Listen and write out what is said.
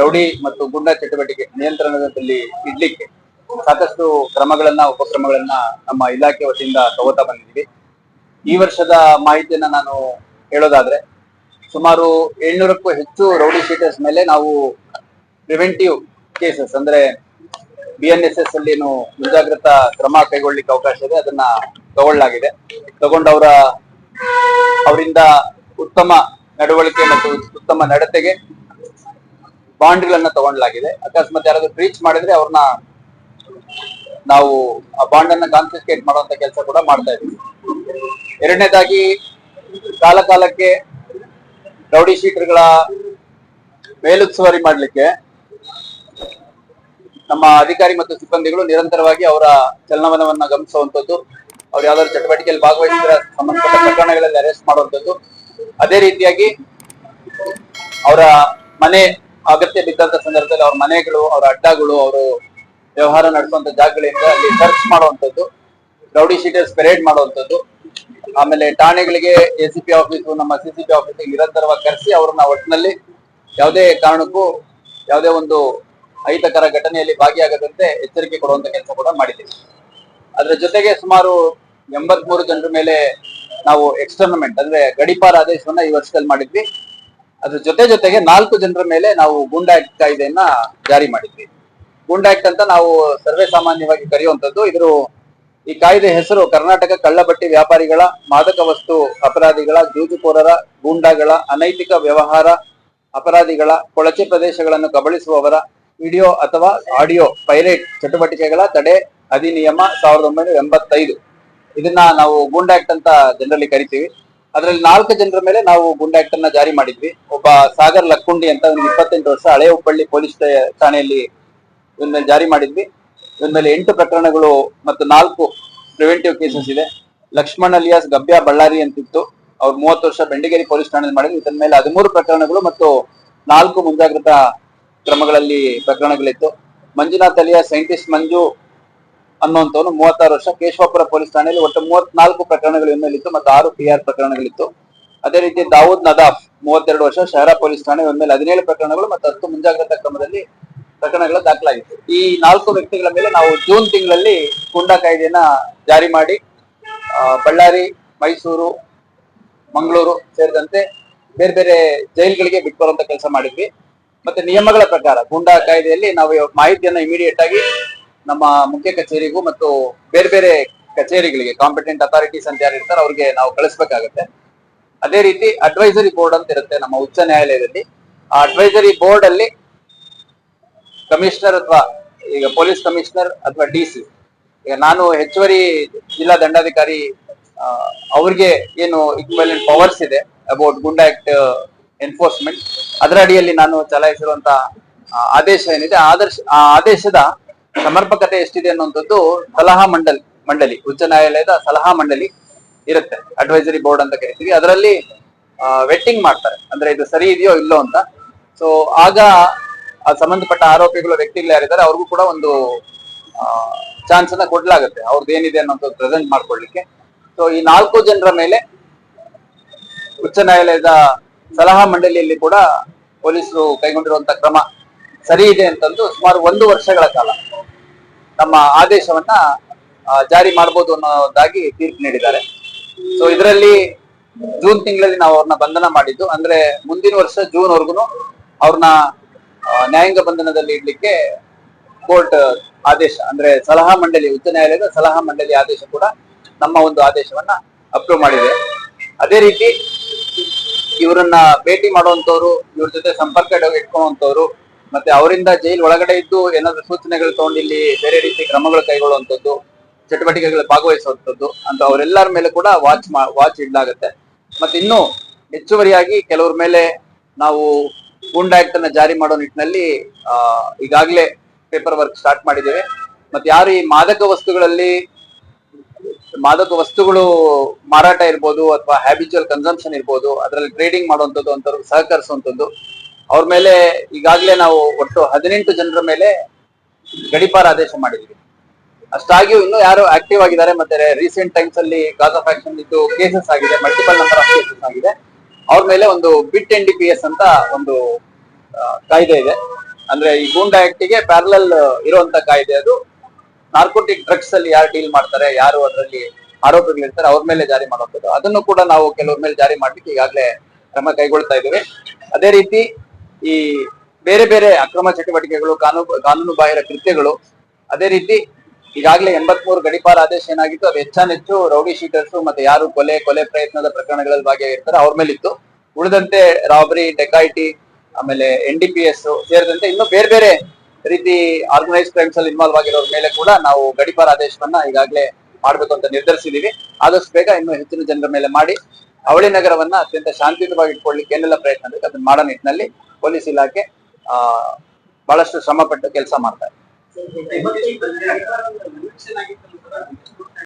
Rowdy ಮತ್ತು ಗುಂಡಾ ಚಟುವಟಿಕೆ ನಿಯಂತ್ರಣದಲ್ಲಿ ಇಡ್ಲಿಕ್ಕೆ ಸಾಕಷ್ಟು ಕ್ರಮಗಳನ್ನ, ಉಪಕ್ರಮಗಳನ್ನ ನಮ್ಮ ಇಲಾಖೆ ವತಿಯಿಂದ ತಗೋತಾ ಬಂದಿದ್ದೀವಿ. ಈ ವರ್ಷದ ಮಾಹಿತಿಯನ್ನ ನಾನು ಹೇಳೋದಾದ್ರೆ, ಸುಮಾರು ಏಳ್ನೂರಕ್ಕೂ ಹೆಚ್ಚು ರೌಡಿ ಶೀಟರ್ಸ್ ಮೇಲೆ ನಾವು ಪ್ರಿವೆಂಟಿವ್ ಕೇಸಸ್, ಅಂದ್ರೆ ಬಿ ಎನ್ ಎಸ್ ಎಸ್ ಅಲ್ಲಿ ಏನು ಮುಂಜಾಗ್ರತಾ ಕ್ರಮ ಕೈಗೊಳ್ಳಿಕ್ಕೆ ಅವಕಾಶ ಇದೆ, ಅದನ್ನ ತಗೊಳ್ಳಲಾಗಿದೆ. ತಗೊಂಡವರ ಅವರಿಂದ ಉತ್ತಮ ನಡವಳಿಕೆ ಮತ್ತು ಉತ್ತಮ ನಡತೆಗೆ ಬಾಂಡ್ಗಳನ್ನ ತಗೊಂಡ್ಲಾಗಿದೆ. ಅಕಸ್ಮಾತ್ ಯಾರಾದ್ರೂ ಬ್ರೀಚ್ ಮಾಡಿದ್ರೆ ಅವ್ರನ್ನ ನಾವು ಆ ಬಾಂಡ್ ಅನ್ನ ಕಾನ್ಫಿಸ್ಕೇಟ್ ಮಾಡುವಂತ ಕೆಲಸ ಕೂಡ ಮಾಡ್ತಾ ಇದ್ದೀವಿ. ಎರಡನೇದಾಗಿ ಕಾಲ ಕಾಲಕ್ಕೆ ರೌಡಿ ಶೀಟರ್ಗಳ ಮೇಲುಸ್ತುವಾರಿ ಮಾಡಲಿಕ್ಕೆ ನಮ್ಮ ಅಧಿಕಾರಿ ಮತ್ತು ಸಿಬ್ಬಂದಿಗಳು ನಿರಂತರವಾಗಿ ಅವರ ಚಲನವಲನವನ್ನ ಗಮನಿಸುವಂತದ್ದು ಅವ್ರು ಯಾವ್ದಾದ್ರು ಚಟುವಟಿಕೆಯಲ್ಲಿ ಭಾಗವಹಿಸಿದ ಸಂಬಂಧಪಟ್ಟ ಪ್ರಕರಣಗಳಲ್ಲಿ ಅರೆಸ್ಟ್ ಮಾಡುವಂತದ್ದು ಅದೇ ರೀತಿಯಾಗಿ ಅವರ ಮನೆ ಅಗತ್ಯ ಬಿದ್ದಂತ ಸಂದರ್ಭದಲ್ಲಿ ಅವ್ರ ಮನೆಗಳು, ಅವರ ಅಡ್ಡಗಳು, ಅವರು ವ್ಯವಹಾರ ನಡೆಸುವಂತ ಜಾಗಗಳಿಂದ ಅಲ್ಲಿ ಸರ್ಚ್ ಮಾಡುವಂತದ್ದು ರೌಡಿ ಶೀಟರ್ಸ್ ಪೆರೇಡ್ ಮಾಡುವಂತದ್ದು ಆಮೇಲೆ ಠಾಣೆಗಳಿಗೆ ಎ ಸಿ ಪಿ ಆಫೀಸು ನಮ್ಮ ಸಿ ಸಿ ಪಿ ಆಫೀಸ್ ನಿರಂತರವಾಗಿ ಕರೆಸಿ ಅವ್ರನ್ನ ಒಟ್ಟಿನಲ್ಲಿ ಯಾವುದೇ ಕಾರಣಕ್ಕೂ ಯಾವುದೇ ಒಂದು ಅಹಿತಕರ ಘಟನೆಯಲ್ಲಿ ಭಾಗಿಯಾಗದಂತೆ ಎಚ್ಚರಿಕೆ ಕೊಡುವಂತ ಕೆಲಸ ಕೂಡ ಮಾಡಿದ್ದೀವಿ. ಅದರ ಜೊತೆಗೆ ಸುಮಾರು ಎಂಬತ್ಮೂರು ಜನರ ಮೇಲೆ ನಾವು ಎಕ್ಸ್ಟರ್ನಮೆಂಟ್ ಅಂದ್ರೆ ಗಡಿಪಾರ ಆದೇಶವನ್ನ ಈ ವರ್ಷದಲ್ಲಿ ಮಾಡಿದ್ವಿ. ಅದ್ರ ಜೊತೆ ಜೊತೆಗೆ ನಾಲ್ಕು ಜನರ ಮೇಲೆ ನಾವು ಗೂಂಡಾ ಆಕ್ಟ್ ಕಾಯ್ದೆಯನ್ನ ಜಾರಿ ಮಾಡಿದ್ವಿ. ಗೂಂಡಾ ಆಕ್ಟ್ ಅಂತ ನಾವು ಸರ್ವೇ ಸಾಮಾನ್ಯವಾಗಿ ಕರೆಯುವಂತದ್ದು ಇದ್ರು ಈ ಕಾಯ್ದೆ ಹೆಸರು ಕರ್ನಾಟಕ ಕಳ್ಳಬಟ್ಟಿ ವ್ಯಾಪಾರಿಗಳ, ಮಾದಕ ವಸ್ತು ಅಪರಾಧಿಗಳ, ಜೂಜುಕೋರರ, ಗೂಂಡಾಗಳ, ಅನೈತಿಕ ವ್ಯವಹಾರ ಅಪರಾಧಿಗಳ, ಕೊಳಚೆ ಪ್ರದೇಶಗಳನ್ನು ಕಬಳಿಸುವವರ, ವಿಡಿಯೋ ಅಥವಾ ಆಡಿಯೋ ಪೈರೇಟ್ ಚಟುವಟಿಕೆಗಳ ತಡೆ ಅಧಿನಿಯಮ ಸಾವಿರದ ಒಂಬೈನೂರ ಎಂಬತ್ತೈದು. ಇದನ್ನ ನಾವು ಗೂಂಡಾ ಆಕ್ಟ್ ಅಂತ ಜನರಲಿ ಕರಿತೀವಿ. ಅದರಲ್ಲಿ ನಾಲ್ಕು ಜನರ ಮೇಲೆ ನಾವು ಗೂಂಡಾ ಆಕ್ಟ್ ಅನ್ನ ಜಾರಿ ಮಾಡಿದ್ವಿ. ಒಬ್ಬ ಸಾಗರ್ ಲಕ್ಕುಂಡಿ ಅಂತ ಒಂದು ಇಪ್ಪತ್ತೆಂಟು ವರ್ಷ ಹಳೆ ಹುಬ್ಬಳ್ಳಿ ಪೊಲೀಸ್ ಠಾಣೆಯಲ್ಲಿ ಇವನ್ ಮೇಲೆ ಜಾರಿ ಮಾಡಿದ್ವಿ. ಇವನ್ ಮೇಲೆ ಎಂಟು ಪ್ರಕರಣಗಳು ಮತ್ತು ನಾಲ್ಕು ಪ್ರಿವೆಂಟಿವ್ ಕೇಸಸ್ ಇದೆ. ಲಕ್ಷ್ಮಣ್ ಅಲಿಯಾಸ್, ಗಬ್ಯ ಬಳ್ಳಾರಿ ಅಂತಿತ್ತು. ಅವ್ರು ಮೂವತ್ತು ವರ್ಷ ಬೆಂಡಿಗೇರಿ ಪೊಲೀಸ್ ಠಾಣೆಯಲ್ಲಿ ಮಾಡಿದ್ವಿ ಇದನ್ ಮೇಲೆ ಹದಿಮೂರು ಪ್ರಕರಣಗಳು ಮತ್ತು ನಾಲ್ಕು ಮುಂಜಾಗ್ರತಾ ಕ್ರಮಗಳಲ್ಲಿ ಪ್ರಕರಣಗಳಿತ್ತು. ಮಂಜುನಾಥ್ ಅಲಿಯಾಸ್, ಸೈಂಟಿಸ್ಟ್ ಮಂಜು ಅನ್ನುವಂಥವನು ಮೂವತ್ತಾರು ವರ್ಷ ಕೇಶವಪುರ ಪೊಲೀಸ್ ಠಾಣೆಯಲ್ಲಿ ಒಟ್ಟು ಮೂವತ್ನಾಲ್ಕು ಪ್ರಕರಣಗಳು ಇವನ ಮೇಲಿತ್ತು ಮತ್ತು ಆರು ಪಿ ಆರ್ ಪ್ರಕರಣಗಳಿತ್ತು. ಅದೇ ರೀತಿ ದಾವೂದ್ ನದಾಫ್ ಮೂವತ್ತೆರಡು ವರ್ಷ ಶಹರ ಪೊಲೀಸ್ ಠಾಣೆ ಒಮ್ಮೆಲೆ ಮೇಲೆ ಹದಿನೇಳು ಪ್ರಕರಣಗಳು ಮತ್ತು ಹತ್ತು ಮುಂಜಾಗ್ರತಾ ಕ್ರಮದಲ್ಲಿ ಪ್ರಕರಣಗಳು ದಾಖಲಾಗಿತ್ತು. ಈ ನಾಲ್ಕು ವ್ಯಕ್ತಿಗಳ ಮೇಲೆ ನಾವು ಜೂನ್ ತಿಂಗಳಲ್ಲಿ ಗೂಂಡಾ ಕಾಯ್ದೆಯನ್ನ ಜಾರಿ ಮಾಡಿ ಬಳ್ಳಾರಿ, ಮೈಸೂರು, ಮಂಗಳೂರು ಸೇರಿದಂತೆ ಬೇರೆ ಬೇರೆ ಜೈಲ್ಗಳಿಗೆ ಬಿಟ್ಟು ಬರುವಂತ ಕೆಲಸ ಮಾಡಿದ್ವಿ. ಮತ್ತೆ ನಿಯಮಗಳ ಪ್ರಕಾರ ಗೂಂಡಾ ಕಾಯ್ದೆಯಲ್ಲಿ ನಾವು ಮಾಹಿತಿಯನ್ನ ಇಮಿಡಿಯೇಟ್ ಆಗಿ ನಮ್ಮ ಮುಖ್ಯ ಕಚೇರಿಗೂ ಮತ್ತು ಬೇರೆ ಬೇರೆ ಕಚೇರಿಗಳಿಗೆ ಕಾಂಪಿಟೆಂಟ್ ಅಥಾರಿಟೀಸ್ ಅಂತ ಯಾರು ಇರ್ತಾರೆ ಅವ್ರಿಗೆ ನಾವು ಕಳಿಸ್ಬೇಕಾಗತ್ತೆ. ಅದೇ ರೀತಿ ಅಡ್ವೈಸರಿ ಬೋರ್ಡ್ ಅಂತ ಇರುತ್ತೆ ನಮ್ಮ ಉಚ್ಚ ನ್ಯಾಯಾಲಯದಲ್ಲಿ. ಆ ಅಡ್ವೈಸರಿ ಬೋರ್ಡ್ ಅಲ್ಲಿ ಕಮಿಷನರ್ ಅಥವಾ ಈಗ ಪೊಲೀಸ್ ಕಮಿಷನರ್ ಅಥವಾ ಡಿ ಸಿ ಈಗ ನಾನು ಹೆಚ್ಚುವರಿ ಜಿಲ್ಲಾ ದಂಡಾಧಿಕಾರಿ ಅವ್ರಿಗೆ ಏನು ಇಕ್ವಲೆಂಟ್ ಪವರ್ಸ್ ಇದೆ ಅಬೌಟ್ ಗುಂಡಾ ಆಕ್ಟ್ ಎನ್ಫೋರ್ಸ್ಮೆಂಟ್ ಅದರ ಅಡಿಯಲ್ಲಿ ನಾನು ಚಲಾಯಿಸಿರುವಂತಹ ಆದೇಶ ಏನಿದೆ ಆದರ್ಶ, ಆ ಆದೇಶದ ಸಮರ್ಪಕತೆ ಎಷ್ಟಿದೆ ಅನ್ನುವಂಥದ್ದು ಸಲಹಾ ಮಂಡಲ್ ಮಂಡಳಿ, ಉಚ್ಚ ನ್ಯಾಯಾಲಯದ ಸಲಹಾ ಮಂಡಳಿ ಇರುತ್ತೆ ಅಡ್ವೈಸರಿ ಬೋರ್ಡ್ ಅಂತ ಕರಿತೀವಿ. ಅದರಲ್ಲಿ ವೆಟ್ಟಿಂಗ್ ಮಾಡ್ತಾರೆ. ಅಂದ್ರೆ ಇದು ಸರಿ ಇದೆಯೋ ಇಲ್ಲೋ ಅಂತ. ಸೊ ಆಗ ಸಂಬಂಧಪಟ್ಟ ಆರೋಪಿಗಳು, ವ್ಯಕ್ತಿಗಳು ಯಾರಿದ್ದಾರೆ, ಅವ್ರಿಗೂ ಕೂಡ ಒಂದು ಚಾನ್ಸ್ ಅನ್ನ ಕೊಡ್ಲಾಗುತ್ತೆ. ಅವ್ರದ್ದು ಏನಿದೆ ಅನ್ನೋದು ಪ್ರೆಸೆಂಟ್ ಮಾಡ್ಕೊಳ್ಳಿಕ್ಕೆ ಸೊ ಈ ನಾಲ್ಕು ಜನರ ಮೇಲೆ ಉಚ್ಚ ನ್ಯಾಯಾಲಯದ ಸಲಹಾ ಮಂಡಳಿಯಲ್ಲಿ ಕೂಡ ಪೊಲೀಸರು ಕೈಗೊಂಡಿರುವಂತ ಕ್ರಮ ಸರಿ ಇದೆ ಅಂತಂದು ಸುಮಾರು ಒಂದು ವರ್ಷಗಳ ಕಾಲ ನಮ್ಮ ಆದೇಶವನ್ನ ಜಾರಿ ಮಾಡಬಹುದು ಅನ್ನೋದಾಗಿ ತೀರ್ಪು ನೀಡಿದ್ದಾರೆ. ಸೊ ಇದರಲ್ಲಿ ಜೂನ್ ತಿಂಗಳಲ್ಲಿ ನಾವು ಅವ್ರನ್ನ ಬಂಧನ ಮಾಡಿದ್ದು. ಅಂದ್ರೆ ಮುಂದಿನ ವರ್ಷ ಜೂನ್ ವರ್ಗುನು ಅವ್ರನ್ನ ನ್ಯಾಯಾಂಗ ಬಂಧನದಲ್ಲಿ ಇಡ್ಲಿಕ್ಕೆ ಕೋರ್ಟ್ ಆದೇಶ, ಅಂದ್ರೆ ಸಲಹಾ ಮಂಡಳಿ, ಉಚ್ಚ ನ್ಯಾಯಾಲಯದ ಸಲಹಾ ಮಂಡಳಿ ಆದೇಶ ಕೂಡ ನಮ್ಮ ಒಂದು ಆದೇಶವನ್ನ ಅಪ್ರೂವ್ ಮಾಡಿದೆ. ಅದೇ ರೀತಿ, ಇವರನ್ನ ಭೇಟಿ ಮಾಡುವಂತವ್ರು ಇವ್ರ ಜೊತೆ ಸಂಪರ್ಕ ಇಟ್ಕೊಳ್ಳುವಂತವ್ರು ಮತ್ತೆ ಅವರಿಂದ ಜೈಲ್ ಒಳಗಡೆ ಇದ್ದು ಏನಾದ್ರು ಸೂಚನೆಗಳು ತಗೊಂಡು ಇಲ್ಲಿ ಬೇರೆ ರೀತಿ ಕ್ರಮಗಳು ಕೈಗೊಳ್ಳುವಂತದ್ದು ಚಟುವಟಿಕೆಗಳು ಭಾಗವಹಿಸುವಂಥದ್ದು ಅಂತ ಅವರೆಲ್ಲರ ಮೇಲೆ ಕೂಡ ವಾಚ್ ವಾಚ್ ಇಡ್ಲಾಗತ್ತೆ. ಮತ್ತೆ ಇನ್ನು ಹೆಚ್ಚುವರಿಯಾಗಿ ಕೆಲವ್ರ ಮೇಲೆ ನಾವು ಗೂಂಡಾ ಆಕ್ಟ್ ಅನ್ನ ಜಾರಿ ಮಾಡೋ ನಿಟ್ಟಿನಲ್ಲಿ ಆ, ಈಗಾಗಲೇ ಪೇಪರ್ ವರ್ಕ್ ಸ್ಟಾರ್ಟ್ ಮಾಡಿದ್ದೇವೆ. ಮತ್ತೆ ಯಾರು ಈ ಮಾದಕ ವಸ್ತುಗಳಲ್ಲಿ ಮಾದಕ ವಸ್ತುಗಳು ಮಾರಾಟ ಇರ್ಬೋದು ಅಥವಾ ಹ್ಯಾಬಿಚುವಲ್ ಕನ್ಸಂಪ್ಷನ್ ಇರ್ಬೋದು ಅದರಲ್ಲಿ ಟ್ರೇಡಿಂಗ್ ಮಾಡುವಂಥದ್ದು ಅಂತವ್ರಿಗೆ ಸಹಕರಿಸುವಂಥದ್ದು ಅವ್ರ ಮೇಲೆ ಈಗಾಗಲೇ ನಾವು ಒಟ್ಟು ಹದಿನೆಂಟು ಜನರ ಮೇಲೆ ಗಡಿಪಾರ ಆದೇಶ ಮಾಡಿದ್ವಿ. ಅಷ್ಟಾಗಿಯೂ ಇನ್ನೂ ಯಾರು ಆಕ್ಟಿವ್ ಆಗಿದ್ದಾರೆ, ಮತ್ತೆ ರೀಸೆಂಟ್ ಟೈಮ್ಸ್ ಅಲ್ಲಿ ಕಾಸ್ ಆಫ್ ಆಕ್ಷನ್ ಇದ್ದು ಕೇಸಸ್ ಆಗಿದೆ ಮಲ್ಟಿಪಲ್ ನಂಬರ್ ಆಫ್ ಕೇಸಸ್ ಆಗಿದೆ. ಅವ್ರ ಮೇಲೆ ಒಂದು PIT N D P S ಅಂತ ಒಂದು ಕಾಯ್ದೆ ಇದೆ. ಅಂದ್ರೆ ಈ ಗೂಂಡಾ ಆಕ್ಟ್ಗೆ ಪ್ಯಾರಲಲ್ ಇರುವಂತ ಕಾಯ್ದೆ ಅದು. ನಾರ್ಕೋಟಿಕ್ ಡ್ರಗ್ಸ್ ಅಲ್ಲಿ ಯಾರು ಡೀಲ್ ಮಾಡ್ತಾರೆ, ಯಾರು ಅದರಲ್ಲಿ ಆರೋಪಿಗಳಿರ್ತಾರೆ, ಅವ್ರ ಮೇಲೆ ಜಾರಿ ಮಾಡುವಂಥದ್ದು. ಅದನ್ನು ಕೂಡ ನಾವು ಕೆಲವ್ರ ಮೇಲೆ ಜಾರಿ ಮಾಡ್ಲಿಕ್ಕೆ ಈಗಾಗಲೇ ಕ್ರಮ ಕೈಗೊಳ್ತಾ ಇದ್ದೇವೆ. ಅದೇ ರೀತಿ ಈ ಬೇರೆ ಬೇರೆ ಅಕ್ರಮ ಚಟುವಟಿಕೆಗಳು, ಕಾನೂನು ಕಾನೂನು ಬಾಹಿರ ಕೃತ್ಯಗಳು, ಅದೇ ರೀತಿ ಈಗಾಗಲೇ ಎಂಬತ್ಮೂರು ಗಡಿಪಾರ ಆದೇಶ ಏನಾಗಿತ್ತು, ಅದು ಹೆಚ್ಚಾನೆಚ್ಚು ರೌಡಿ ಶೀಟರ್ಸ್ ಮತ್ತೆ ಯಾರು ಕೊಲೆ ಕೊಲೆ ಪ್ರಯತ್ನದ ಪ್ರಕರಣಗಳಲ್ಲಿ ಭಾಗಿಯಾಗಿರ್ತಾರೆ, ಅವ್ರ ಮೇಲಿತ್ತು. ಉಳಿದಂತೆ ರಾಬರಿ, ಡೆಕಾಯಿಟಿ, ಆಮೇಲೆ ಎನ್ ಡಿ ಪಿ ಎಸ್ ಸೇರಿದಂತೆ ಇನ್ನು ಬೇರೆ ಬೇರೆ ರೀತಿ ಆರ್ಗನೈಸ್ ಕ್ರೈಮ್ಸ್ ಅಲ್ಲಿ ಇನ್ವಾಲ್ವ್ ಆಗಿರೋರ ಮೇಲೆ ಕೂಡ ನಾವು ಗಡಿಪಾರ ಆದೇಶವನ್ನ ಈಗಾಗಲೇ ಮಾಡ್ಬೇಕು ಅಂತ ನಿರ್ಧರಿಸಿದೀವಿ. ಆದಷ್ಟು ಬೇಗ ಇನ್ನು ಹೆಚ್ಚಿನ ಜನರ ಮೇಲೆ ಮಾಡಿ, ಅವಳಿ ನಗರವನ್ನ ಅತ್ಯಂತ ಶಾಂತಿಯುತವಾಗಿ ಇಟ್ಕೊಳ್ಳಿಕ್ಕೆ ಏನೆಲ್ಲ ಪ್ರಯತ್ನ ಅದನ್ನ ಮಾಡೋ ನಿಟ್ಟಿನಲ್ಲಿ ಪೊಲೀಸ್ ಇಲಾಖೆ ಆ ಬಹಳಷ್ಟು ಶ್ರಮ ಪಟ್ಟು ಕೆಲಸ ಮಾಡ್ತಾರೆ.